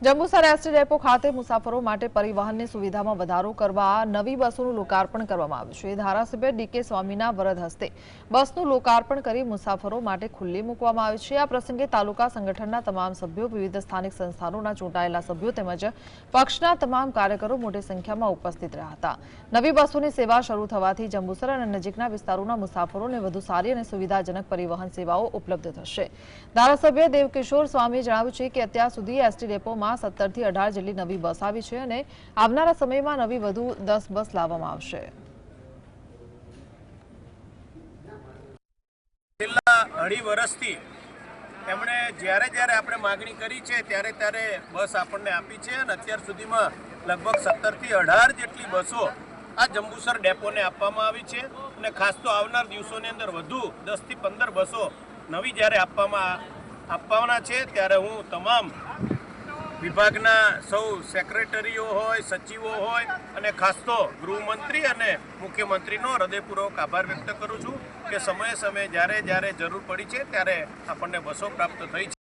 Jambusar ST depot ખાતે મુસાફરો માટે પરિવહનની સુવિધામાં વધારો કરવા નવી બસોનું લોકાર્પણ કરવામાં આવ્યું છે. ધારાસભ્ય ડીકે સ્વામીના વરદ હસ્તે બસનું લોકાર્પણ કરી મુસાફરો માટે ખુલ્લી મૂકવામાં આવી છે. આ પ્રસંગે તાલુકા સંગઠનના તમામ સભ્યો, વિવિધ સ્થાનિક સંસ્થાનોના ચૂંટાયેલા સભ્યો તેમજ પક્ષના તમામ કાર્યકરો મોટી સંખ્યામાં ઉપસ્થિત રહ્યા હતા. નવી બસોની સેવા શરૂ થવાથી જંબુસર અને નજીકના વિસ્તારોના મુસાફરોને વધુ સારી અને સુવિધાજનક પરિવહન સેવાઓ ઉપલબ્ધ થશે. ધારાસભ્ય દેવકિશોર સ્વામીએ જણાવ્યું છે કે અત્યાર સુધી એસટી ડેપોમાં સત્તરથી અઢાર જેટલી નવી બસ આવી છે અને આવનારા સમયમાં નવી વધુ દસ બસ લાવવામાં આવશે. છેલ્લા જ્યારે જ્યારે આપણે માગણી કરી છે ત્યારે ત્યારે બસ આપણને આપી છે અને અત્યાર સુધીમાં લગભગ સત્તરથી અઢાર જેટલી બસો આ જંબુસર ડેપોને આપવામાં આવી છે અને ખાસ તો આવનાર દિવસોની અંદર વધુ દસથી પંદર બસો નવી જ્યારે આપવામાં આપવાના છે ત્યારે હું તમામ વિભાગના સૌ સેક્રેટરીઓ હોય, સચિવો હોય અને ખાસ તો ગૃહમંત્રી અને મુખ્યમંત્રીનો હૃદયપૂર્વક આભાર વ્યક્ત કરું છું કે સમયે સમયે જ્યારે જ્યારે જરૂર પડી છે ત્યારે આપણને બસો પ્રાપ્ત થઈ છે.